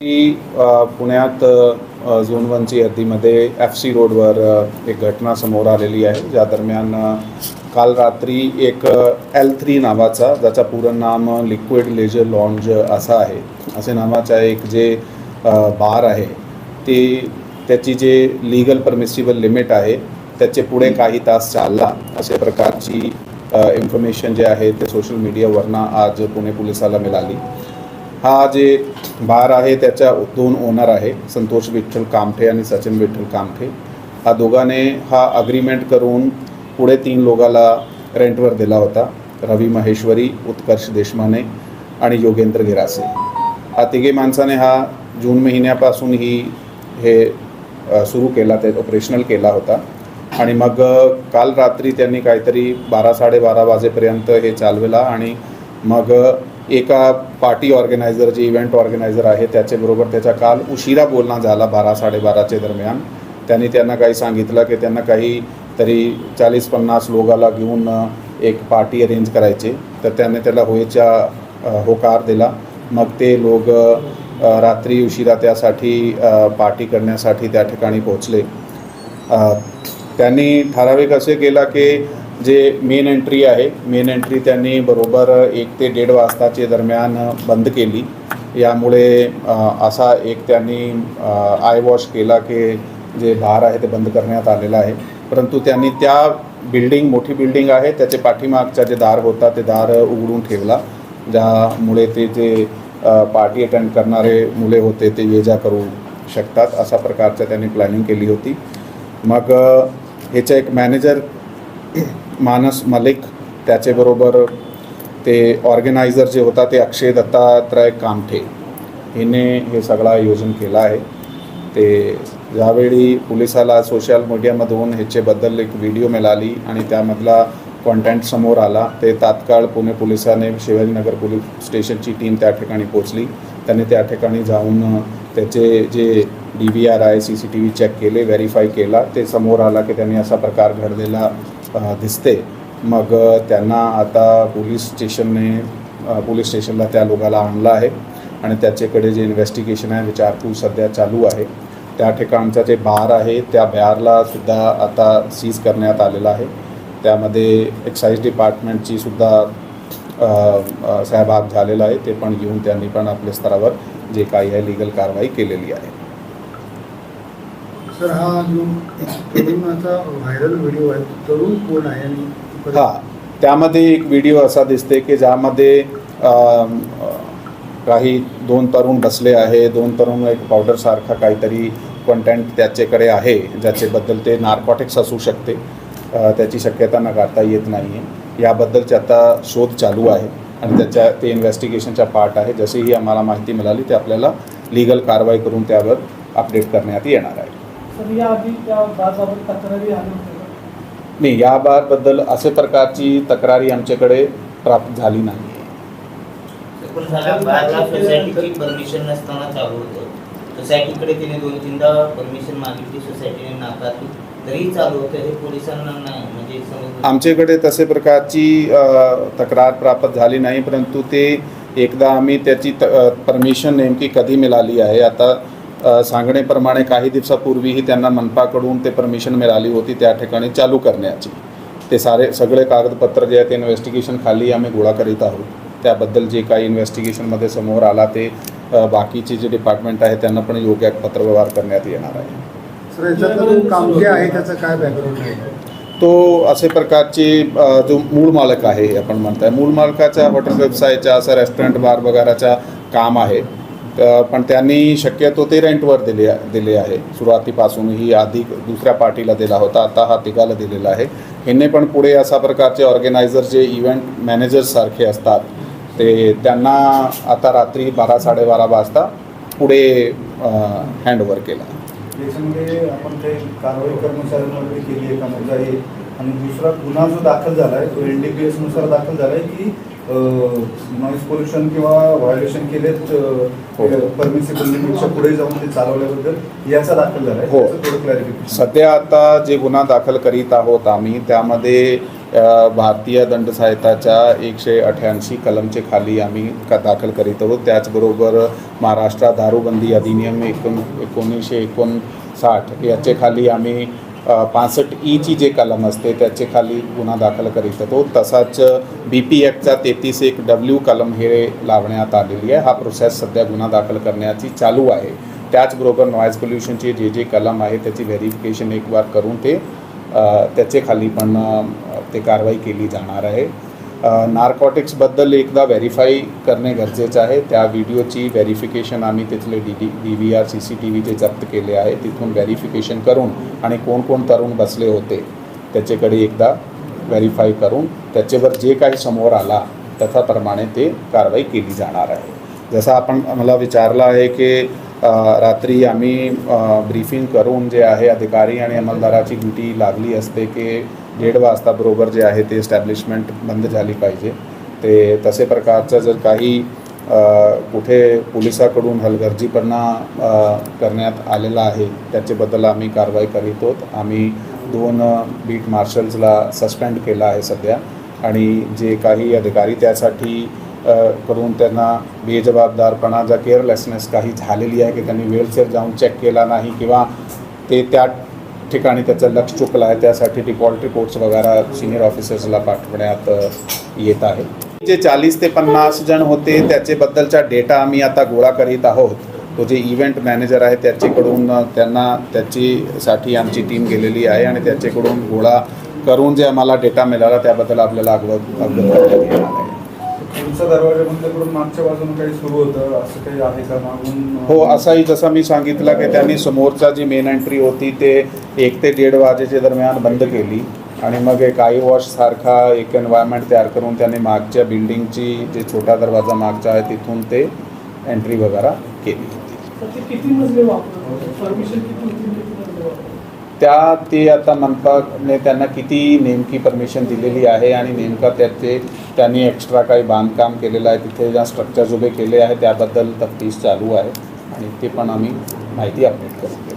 की पुण्यात झोन वनची हद्दीमध्ये एफ सी रोडवर एक घटना समोर आलेली आहे. ज्या दरम्यान काल रात्री एक एल थ्री नावाचा ज्याचा पूर्ण नाम लिक्विड लेजर लॉन्ज असा आहे. असे नावाचा एक जे बार आहे ते त्याची जे लिगल परमिसिबल लिमिट आहे त्याचे पुढे काही तास चालला. अशा प्रकारची इन्फॉर्मेशन जे आहे ते सोशल मीडियावरनं आज पुणे पोलिसाला मिळाली. हा जे बार आहे त्याच्या दोन ओनर आहे संतोष विठ्ठल कामठे आणि सचिन विठ्ठल कामठे. हा दोघांने हा अग्रीमेंट करून पुढे तीन लोकाला रेंटवर दिला होता रवी महेश्वरी उत्कर्ष देशमाने आणि योगेंद्र गिरासे. हा तिघे माणसाने हा जून महिन्यापासून ही हे सुरू केला ते ऑपरेशनल केला होता. आणि मग काल रात्री त्यांनी काहीतरी बारा साडेबारा वाजेपर्यंत हे चालविला आणि मग एका पार्टी ऑर्गनायझर जे इव्हेंट ऑर्गनायझर आहे त्याच्याबरोबर त्याचा काल उशिरा बोलणं झाला बारा साडेबाराच्या दरम्यान. त्यांनी त्यांना काही सांगितलं की त्यांना काही तरी चाळीस पन्नास लोकाला घेऊन एक पार्टी अरेंज करायचे. तर त्याने त्याला होयच्या होकार दिला. मग ते लोक रात्री उशिरा त्यासाठी पार्टी करण्यासाठी त्या ठिकाणी पोहोचले. त्यांनी ठराविक असे केला की जे मेन एंट्री आहे मेन एंट्री त्यांनी बरोबर एक ते दीड वाजताचे दरम्यान बंद केली. यामुळे असा एक त्यांनी आय वॉश केला की जे भार आहे ते बंद करण्यात आलेलं आहे. परंतु त्यांनी त्या बिल्डिंग मोठी बिल्डिंग आहे त्याचे पाठीमागचा जे दार होता ते दार उघडून ठेवला. ज्यामुळे ते जे पार्टी अटेंड करणारे मुले होते ते ये जा करू शकतात अशा प्रकारचं त्यांनी प्लॅनिंग केली होती. मग अ, ह्याचा एक मॅनेजर मानस मलिक त्याचेबरोबर ते ऑर्गनायझर जे होता ते अक्षय दत्तात्रय कामठे हिने हे सगळं आयोजन केलं आहे. ते ज्यावेळी पोलिसाला सोशल मीडियामधून ह्याच्याबद्दल एक व्हिडिओ मिळाली आणि त्यामधला कॉन्टेंट समोर आला. ते तात्काळ पुणे पोलिसाने शिवाजीनगर पोलीस स्टेशनची टीम त्या ठिकाणी पोचली त्यांनी त्या ठिकाणी जाऊन त्याचे जे डी व्ही आर आहे C C T V check केले व्हेरीफाय केला. ते समोर आला की त्यांनी असा प्रकार घडलेला दिसते. मग त्यांना आता पोलीस स्टेशनने पोलीस स्टेशनला त्या लोकाला आणलं आहे. आणि त्याच्याकडे जे इन्व्हेस्टिगेशन आहे विचारपूस सध्या चालू आहे त्या ठिकाणचा जे बार आहे त्या बारला सुद्धा आता सीज करण्यात आलेला आहे. त्यामध्ये एक्साईज डिपार्टमेंटची सुद्धा सहभाग झालेला आहे. ते पण घेऊन त्यांनी पण आपल्या स्तरावर जे काही आहे लिगल कारवाई केलेली आहे. सर हा जो तरुणाचा व्हायरल व्हिडिओ आहे तरुण कोण आहे आणि हा त्यामध्ये एक व्हिडिओ असा दिसते की ज्यामध्ये काही दोन तरुण बसले आहे दोन तरुण एक पावडरसारखा काहीतरी कंटेंट त्याच्याकडे आहे ज्याच्याबद्दल ते नार्कॉटिक्स असू शकते. त्याची शक्यता नकारता येत नाही आहे याबद्दलचे आता शोध चालू आहे आणि त्याच्या ते इन्व्हेस्टिगेशनचा पार्ट आहे. जशीही आम्हाला माहिती मिळाली ते आपल्याला लिगल कारवाई करून त्यावर अपडेट करण्यात येणार आहे. नाही या बारबद्दल असे प्रकारची तक्रारी आमच्याकडे प्राप्त झाली नाही. पण झाला बाहेरला सोसायटीची परमिशन नसताना चालू होतं. सोसायटीकडे तिने दोन तीनदा परमिशन मागितली सोसायटीने नाकारली. तरीही चालू होतं हे पोलिसांना नाही म्हणजे आमच्याकडे तसे प्रकारची तक्रार प्राप्त झाली नाही परंतु ते एकदा आम्ही त्याची परमिशन नेमकी कधी मिळाली आहे आता अ, सांगण्याप्रमाणे काही दिवसापूर्वीही त्यांना मनपाकडून ते परमिशन मिळाली होती त्या ठिकाणी चालू करण्याची. ते सारे सगळे कागदपत्र जे आहेत ते इन्व्हेस्टिगेशन खाली आम्ही गोळा करीत आहोत. त्याबद्दल जे काही इन्व्हेस्टिगेशनमध्ये समोर आला ते बाकीचे जे डिपार्टमेंट आहे त्यांना पण योग्य पत्रव्यवहार करण्यात येणार आहे. आहे त्याचं काय बॅकग्राऊंड आहे? तो असे प्रकारचे जो मूळ मालक आहे आपण म्हणताय. मूळ मालकाच्या हॉटेल व्यवसायाच्या असं रेस्टॉरंट बार वगैरेचा काम आहे. पण त्यांनी शक्यतो ते रेंटवर दिले दिले आहे. सुरुवातीपासूनही आधी दुसऱ्या पार्टीला दिला होता आता हा तिघाला दिलेला आहे. ह्यांनी पण पुढे अशा प्रकारचे ऑर्गनायझर जे इव्हेंट मॅनेजर्ससारखे असतात ते त्यांना आता रात्री बारा साडेबारा वाजता पुढे हँडओव्हर केला. याच्यामध्ये आपण ते कारवाई कर्मचाऱ्यांवरती केली आहे का म्हणजे आणि दुसरा गुन्हा जो दाखल झाला आहे तो एन डी पी एसनुसार दाखल झाला आहे की नॉईज पोल्युशन किंवा व्हायोलेशन केलेत हो. परमिसिबल लिमिटच्या पुढे जाऊन ते चालवल्याबद्दल याचा दाखल झाला हो. सध्या आता जे गुन्हा दाखल करीत आहोत आम्ही त्यामध्ये भारतीय दंडसंहिताच्या एकशे अठ्याऐंशी कलमचे खाली आम्ही क दाखल करीत आहोत त्याचबरोबर महाराष्ट्र दारूबंदी अधिनियम एकोण एकोणीसशे एकोणसाठ याचे खाली आम्ही पासष्ट ईची जे कलम असते त्याचे खाली गुन्हा दाखल करीत होतो तसाच बी पी एक्टचा तेहतीस एक डब्ल्यू कलम हे लावण्यात आलेली आहे. हा प्रोसेस सध्या गुन्हा दाखल करण्याची चालू आहे. त्याचबरोबर नॉईज पोल्युशनचे जे जे कलम आहे त्याची व्हेरिफिकेशन एक बार करून ते त्याचे खाली पण ते कारवाई केली जाणार आहे. नार्कॉटिक्सबद्दल एकदा व्हेरीफाय करणे गरजेचं आहे. त्या व्हिडिओची व्हेरिफिकेशन आम्ही तिथले D D D V R C C T V जे जप्त केले आहे. तिथून व्हेरिफिकेशन करून आणि कोण कोण तरुण बसले होते त्याच्याकडे एकदा व्हेरीफाय करून त्याच्यावर जे काही समोर आला तथाप्रमाणे ते कारवाई केली जाणार आहे. जसं आपण मला विचारलं आहे की रात्री आम्ही ब्रीफिंग करून जे आहे अधिकारी आणि अंमलदाराची ड्युटी लागली असते की दीड वाजता बरोबर जे आहे ते एस्टॅब्लिशमेंट बंद झाली पाहिजे. ते तसे प्रकारचं जर काही कुठे पोलिसाकडून हलगर्जीपणा करण्यात आलेला आहे त्याच्याबद्दल आम्ही कारवाई करीत आहोत. आम्ही दोन बीट मार्शल्सला सस्पेंड केलं आहे सध्या. आणि जे काही अधिकारी त्यासाठी करून त्यांना बेजबाबदारपणा ज्या केअरलेसनेस काही झालेली आहे की त्यांनी वेळचेर जाऊन चेक केला नाही किंवा ते त्या ठिकाणी त्याचं लक्ष चुकलं आहे त्यासाठी डिफॉल्ट रिपोर्ट्स वगैरे सिनियर ऑफिसर्सला पाठवण्यात येत आहे. जे चाळीस ते पन्नास जण होते त्याच्याबद्दलचा डेटा आम्ही आता गोळा करीत आहोत. तो जे इव्हेंट मॅनेजर आहे त्याच्याकडून त्यांना त्याचीसाठी आमची टीम गेलेली आहे आणि त्याच्याकडून गोळा करून जे आम्हाला डेटा मिळाला त्याबद्दल आपल्याला अगवत अवगत करण्यात येणार आहे. पुढच्या दरवाजामधल्याकडून मागच्या बाजूने काही सुरू होतं असं काही आहे का? मागून हो असाही जसं मी सांगितलं की त्यांनी समोरचा जी मेन एंट्री होती ते एक ते दीड वाजेच्या दरम्यान बंद केली. आणि मग एक आय वॉश सारखा एक एन्व्हायरमेंट तयार करून त्यांनी मागच्या बिल्डिंगची जे छोटा दरवाजा मागचा आहे तिथून ते एंट्री वगैरे केली होती? त्या ते आता मनपाने त्यांना किती नेमकी परमिशन दिलेली आहे आणि नेमका त्याचे त्यांनी एक्स्ट्रा काही बांधकाम केलेलं आहे तिथे ज्या स्ट्रक्चर्स उभे केले आहे त्याबद्दल तफ्तीश चालू आहे. आणि ते पण आम्ही माहिती अपडेट करू.